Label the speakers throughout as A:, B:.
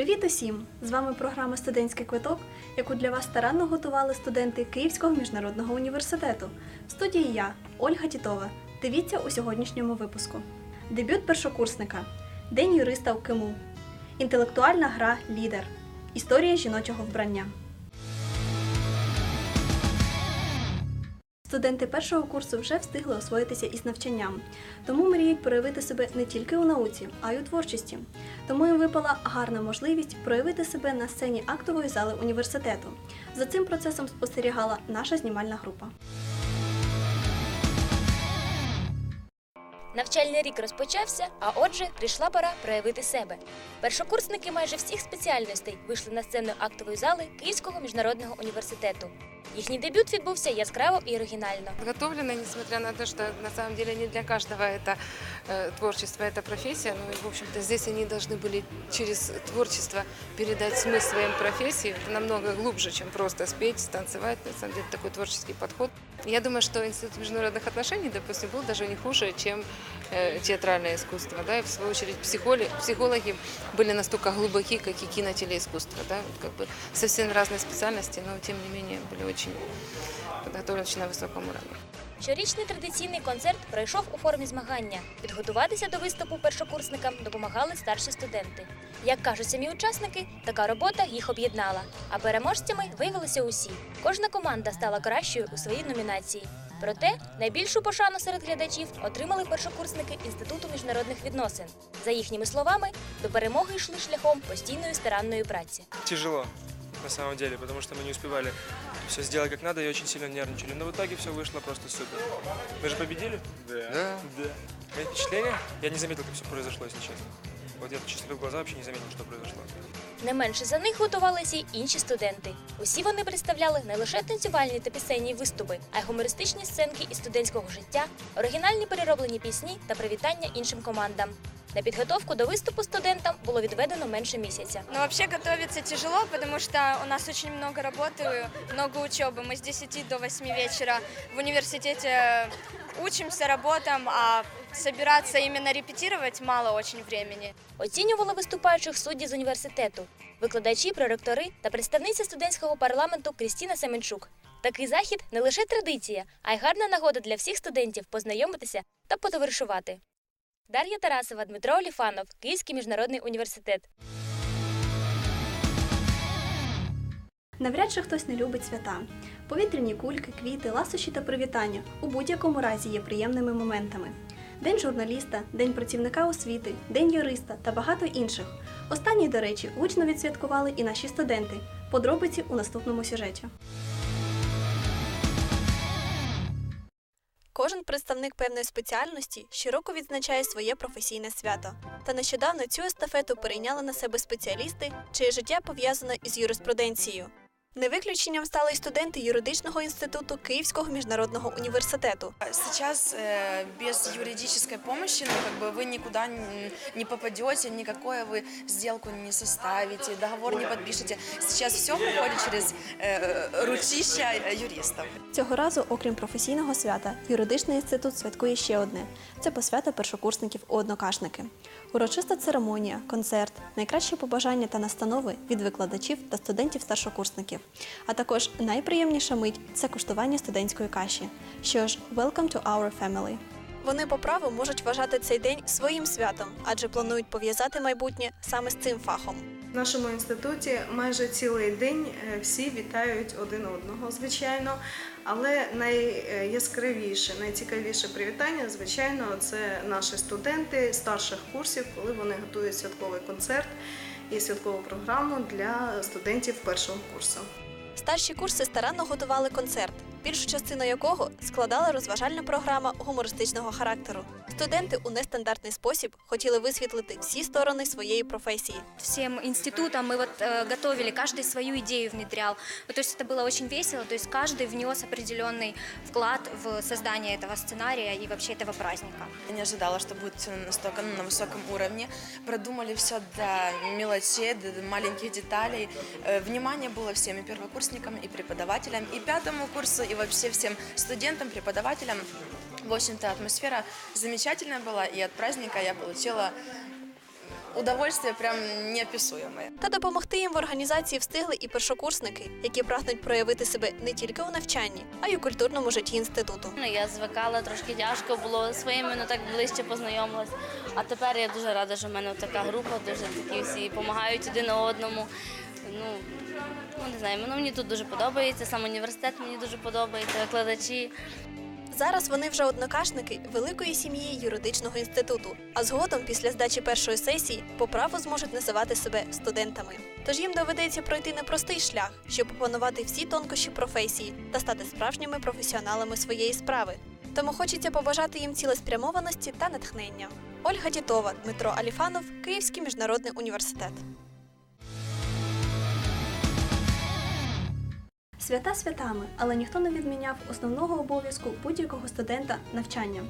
A: Привіт усім! З вами програма Студентський квиток, яку для вас старанно готували студенти Київського міжнародного університету. В студії я, Ольга Тітова. Дивіться у сьогоднішньому випуску. Дебют першокурсника. День юриста в КИМУ. Інтелектуальна гра Лідер. Історія жіночого вбрання. Студенти першого курсу вже встигли освоїтися із навчанням, тому мріють проявити себе не тільки у науці, а й у творчості. Тому їм випала гарна можливість проявити себе на сцені актової зали університету. За цим процесом спостерігала наша знімальна група.
B: Навчальний рік розпочався, а отже, прийшла пора проявити себе. Першокурсники майже всіх спеціальностей вийшли на сцену актової зали Київського міжнародного університету. Їхній дебют відбувся яскраво і оригінально.
C: подготовлены, несмотря на то, что на самом деле не для каждого это э, творчество, это профессия. Ну и, в общем-то, здесь они должны были через творчество передать смысл своим профессии. Это намного глубже, чем просто спеть, станцевать. На самом деле, такой творческий подход. Я думаю, что Институт международных отношений, допустим, был даже не хуже, чем э, театральное искусство. Да? И, в свою очередь, психоли, психологи были настолько глубоки, как и кинотелеискусство. Да? Вот как бы совсем разные специальности, но, тем не менее, были очень подготовлены очень на высоком уровне.
B: Щорічний традиційний концерт пройшов у формі змагання. Підготуватися до виступу першокурсникам допомагали старші студенти. Як кажуть самі учасники, така робота їх об'єднала. А переможцями виявилися усі. Кожна команда стала кращою у своїй номінації. Проте найбільшу пошану серед глядачів отримали першокурсники Інституту міжнародних відносин. За їхніми словами, до перемоги йшли шляхом постійної старанної праці.
D: тяжело, на самом деле, потому что мы не успевали все сделать как надо и очень сильно нервничали. Но в итоге все вышло просто супер. Мы же победили? Да. Да. Мои впечатления? Я не заметил, как все произошло, если честно. Вот я честно открыл глаза, вообще не заметил, что произошло.
B: Не менше за них готувалися й інші студенти. Усі вони представляли не лише танцювальні та пісенні виступи, а й гумористичні сценки із студентського життя, оригінальні перероблені пісні та привітання іншим командам. На підготовку до виступу студентам було відведено менше місяця.
E: Но вообще готовиться тяжело, потому что у нас очень много работы, много учебы. Мы с 10 до 8 вечера в университете учимся, работаем, а собираться именно репетировать мало очень времени.
B: Оцінювали виступаючих судді з університету, викладачі, проректори та представниця студентського парламенту Крістіна Семенчук. Такий захід не лише традиція, а й гарна нагода для всіх студентів познайомитися та потоваришувати. Дар'я Тарасова, Дмитро Оліфанов, Київський міжнародний університет.
A: Навряд чи хтось не любить свята. Повітряні кульки, квіти, ласощі та привітання у будь-якому разі є приємними моментами. День журналіста, День працівника освіти, День юриста та багато інших. Останні, до речі, гучно відсвяткували і наші студенти. Подробиці у наступному сюжеті. Кожен представник певної спеціальності щороку відзначає своє професійне свято. Та нещодавно цю естафету перейняли на себе спеціалісти, чиє життя пов'язано із юриспруденцією. Не виключенням стали й студенти юридичного інституту Київського міжнародного університету.
F: Сейчас э, без юридической помощи, ну, как бы вы никуда н- не попадете, никакую вы сделку не составите, договор не подпишете. Сейчас все проходит через э, ручища юристов.
A: Цього разу, окрім професійного свята, юридичний інститут святкує ще одне це посвята першокурсників у однокашники. Урочиста церемонія, концерт, найкращі побажання та настанови від викладачів та студентів-старшокурсників. А також найприємніша мить це куштування студентської каші. Що ж, welcome to our family. Вони по праву можуть вважати цей день своїм святом, адже планують пов'язати майбутнє саме з цим фахом.
G: В нашому інституті майже цілий день е, всі вітають один одного, звичайно. Але найяскравіше, найцікавіше привітання, звичайно, це наші студенти старших курсів, коли вони готують святковий концерт і святкову програму для студентів першого курсу.
A: Старші курси старанно готували концерт, більшу частину якого складала розважальна програма гумористичного характеру. Студенти у нестандартний спосіб хотіли висвітлити всі сторони своєї професії.
H: всем институтам мы вот э, готовили, каждый свою идею внедрял. Вот, то есть это было очень весело, то есть каждый внес определенный вклад в создание этого сценария и вообще этого праздника.
F: Я не ожидала, что будет все настолько ну, на высоком уровне. Продумали все до мелочей, до до маленьких деталей. Э, Внимание было всем и первокурсникам, и преподавателям, и пятому курсу, и вообще всем студентам, преподавателям. В общем-то, атмосфера замечательная была, и от праздника я получила удовольствие прям неописуемое.
A: Та допомогти їм в організації встигли і першокурсники, які прагнуть проявити себе не тільки у навчанні, а й у культурному житті інституту.
I: Ну, я звикала, трошки тяжко було своїми, ну так ближче познайомилась. А тепер я дуже рада, що в мене така група, дуже такі всі допомагають один одному. Ну, ну не знаю, ну, мені тут дуже подобається, сам університет мені дуже подобається, викладачі.
A: Зараз вони вже однокашники великої сім'ї юридичного інституту, а згодом, після здачі першої сесії, по праву зможуть називати себе студентами. Тож їм доведеться пройти непростий шлях, щоб опанувати всі тонкощі професії та стати справжніми професіоналами своєї справи. Тому хочеться побажати їм цілеспрямованості та натхнення. Ольга Тітова, Дмитро Аліфанов, Київський міжнародний університет. Свята святами, але ніхто не відміняв основного обов'язку будь-якого студента навчання.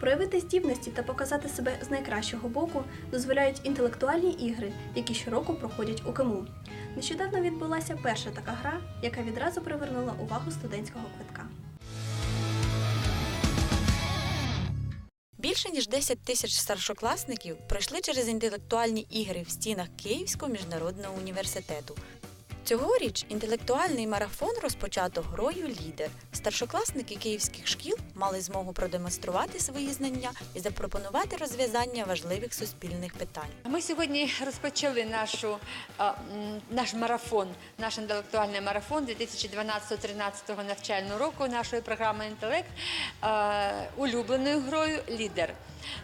A: Проявити здібності та показати себе з найкращого боку дозволяють інтелектуальні ігри, які щороку проходять у КМУ. Нещодавно відбулася перша така гра, яка відразу привернула увагу студентського квитка.
J: Більше ніж 10 тисяч старшокласників пройшли через інтелектуальні ігри в стінах Київського міжнародного університету. Цьогоріч інтелектуальний марафон розпочато грою Лідер. Старшокласники київських шкіл мали змогу продемонструвати свої знання і запропонувати розв'язання важливих суспільних питань.
K: Ми сьогодні розпочали нашу, наш марафон, наш інтелектуальний марафон 2012-13 навчального року нашої програми Інтелект улюбленою грою Лідер.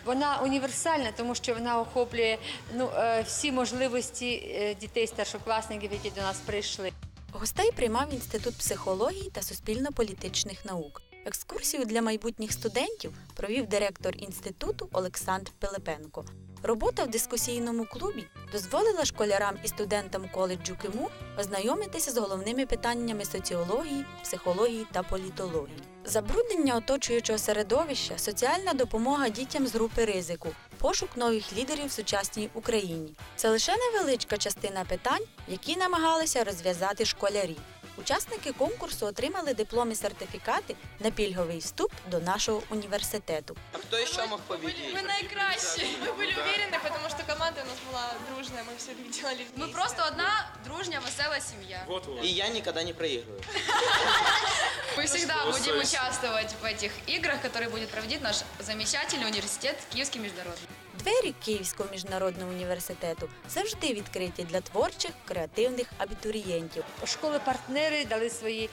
K: Вона універсальна, тому що вона охоплює ну, е, всі можливості е, дітей старшокласників, які до нас прийшли.
J: Гостей приймав Інститут психології та суспільно-політичних наук. Екскурсію для майбутніх студентів провів директор інституту Олександр Пилипенко. Робота в дискусійному клубі дозволила школярам і студентам коледжу КИМУ ознайомитися з головними питаннями соціології, психології та політології Забруднення оточуючого середовища, соціальна допомога дітям з групи ризику, пошук нових лідерів в сучасній Україні. Це лише невеличка частина питань, які намагалися розв'язати школярі. Учасники конкурсу отримали дипломи сертифікати на пільговий вступ до нашого університету.
L: А кто еще мог победить?
M: Мы наикраще. Мы были уверены, потому что команда у нас была дружная, мы все так делали Мы просто одна дружная, веселая семья.
L: И я никогда не проигрываю.
M: Мы всегда будем участвовать в этих играх, которые будет проводить наш замечательный университет Киевский международный.
J: Двері Київського міжнародного університету завжди відкриті для творчих, креативних абітурієнтів.
K: Школи-партнери дали свої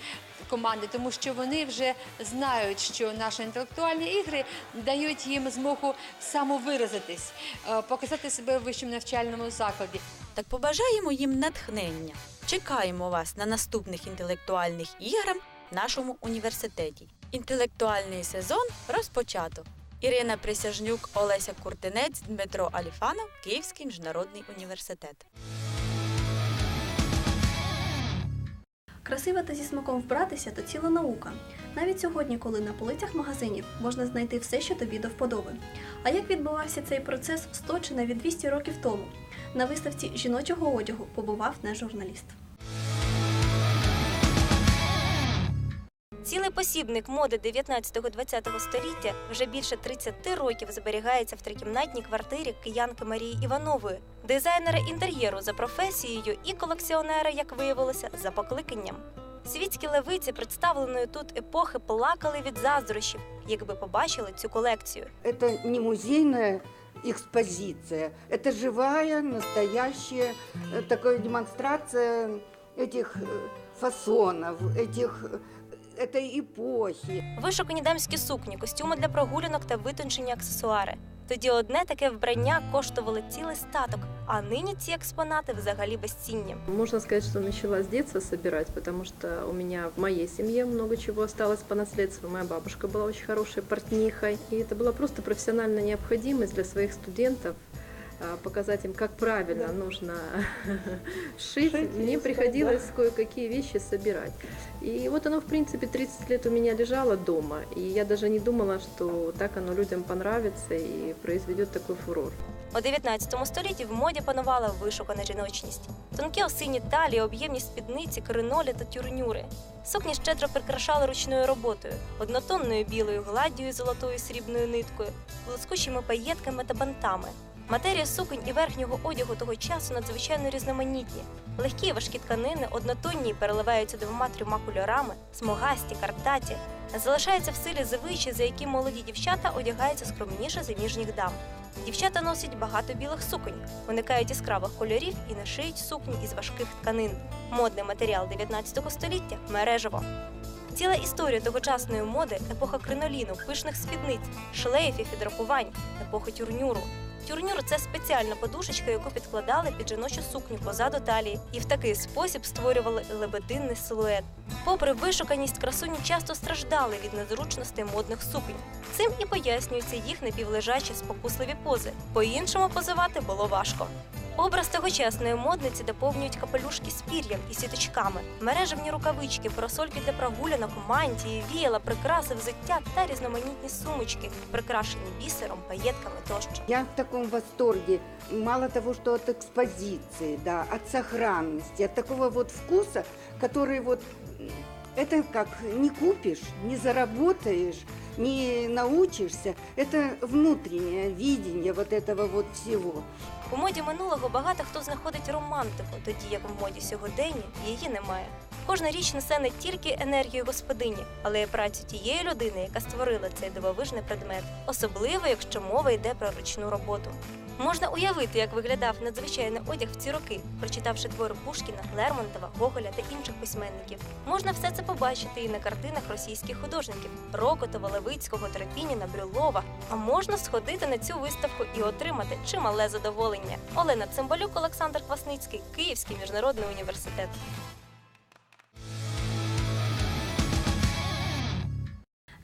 K: команди, тому що вони вже знають, що наші інтелектуальні ігри дають їм змогу самовиразитись, е, показати себе в вищому навчальному закладі.
J: Так побажаємо їм натхнення. Чекаємо вас на наступних інтелектуальних іграх в нашому університеті. Інтелектуальний сезон розпочато. Ірина Присяжнюк, Олеся Куртинець, Дмитро Аліфанов, Київський міжнародний університет.
A: Красиво та зі смаком вбратися то ціла наука. Навіть сьогодні, коли на полицях магазинів можна знайти все, що тобі до вподоби. А як відбувався цей процес 100 чи навіть 200 років тому? На виставці жіночого одягу побував наш журналіст.
N: Цілий посібник моди 19-20 століття вже більше 30 років зберігається в трикімнатній квартирі киянки Марії Іванової, дизайнера інтер'єру за професією і колекціонера, як виявилося, за покликанням. Світські левиці представленої тут епохи плакали від заздрощів, якби побачили цю колекцію.
O: Это не музейная экспозиция, это живая, настоящая э, такая демонстрация этих э, фасонов, этих, э, этой эпохи.
N: Вишукані дамські сукні, костюми для прогулянок та витончені аксесуари. Тоді одне таке вбрання коштувало цілий статок, а нині ці експонати взагалі безцінні.
P: Можно сказать, что начала с детства собирать, потому что у меня в моей семье много чего осталось по наследству. Моя бабушка была очень хорошей портнихой, и это была просто профессиональная необходимость для своих студентов а, показать им, как правильно нужно шить. Мне приходилось кое-какие вещи собирать. И вот оно, в принципе, 30 лет у меня лежало дома, и я даже не думала, что так оно людям понравится и произведет такой фурор.
N: У 19 столітті в моді панувала вишукана жіночність. Тонкі осині талії, об'ємні спідниці, кринолі та тюрнюри. Сукні щедро прикрашали ручною роботою, однотонною білою гладдю золотою срібною ниткою, блискучими паєтками та бантами. Матерія суконь і верхнього одягу того часу надзвичайно різноманітні. Легкі і важкі тканини, однотонні переливаються двома-трьома кольорами, смугасті, картаті. Залишаються в силі звичаї, за які молоді дівчата одягаються скромніше заміжніх дам. Дівчата носять багато білих суконь, уникають яскравих кольорів і не шиють сукні із важких тканин. Модний матеріал 19 століття мережево. Ціла історія тогочасної моди, епоха криноліну, пишних спідниць, шлейфів і драпувань, епоха тюрнюру. Тюрнюр це спеціальна подушечка, яку підкладали під жіночу сукню позаду талії, і в такий спосіб створювали лебединний силует. Попри вишуканість, красуні часто страждали від незручностей модних суконь. Цим і пояснюються їх непівлежачі спокусливі пози. По-іншому позивати було важко. Образ тогочасної модниці доповнюють капелюшки з пір'ям і сіточками, мережевні рукавички, парасольки для прогулянок, мантії, віяла, прикраси, взуття та різноманітні сумочки, прикрашені бісером, паєтками тощо.
O: Я в таком восторге, мало того, что от экспозиции, да, от сохранности, от такого вот вкуса, который вот, м, это как не купишь, не заработаешь, не научишься, это внутреннее видение вот этого вот всего.
N: У моді минулого багато хто знаходить романтику, тоді як в моді сьогодення її немає. Кожна річ несе не тільки енергію господині, але й працю тієї людини, яка створила цей дивовижний предмет, особливо якщо мова йде про ручну роботу. Можна уявити, як виглядав надзвичайний одяг в ці роки, прочитавши твори Пушкіна, Лермонтова, Гоголя та інших письменників. Можна все це побачити і на картинах російських художників Рокотова, Левицького, Трепініна, Брюлова. А можна сходити на цю виставку і отримати чимале задоволення. Олена Цимбалюк, Олександр Квасницький, Київський міжнародний університет.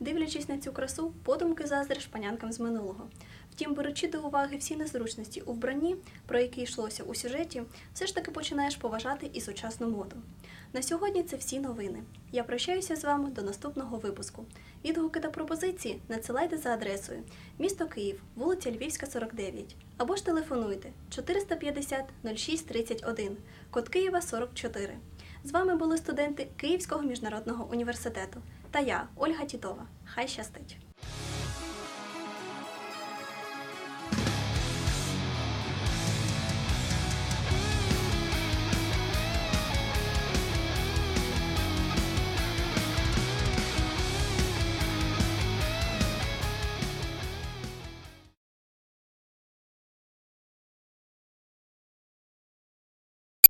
A: Дивлячись на цю красу, подумки заздриш панянкам з минулого. Втім, беручи до уваги всі незручності у вбранні, про які йшлося у сюжеті, все ж таки починаєш поважати і сучасну моду. На сьогодні це всі новини. Я прощаюся з вами до наступного випуску. Відгуки та пропозиції надсилайте за адресою місто Київ, вулиця Львівська, 49, або ж телефонуйте 450 06 31, код Києва 44. З вами були студенти Київського міжнародного університету та я, Ольга Тітова. Хай щастить!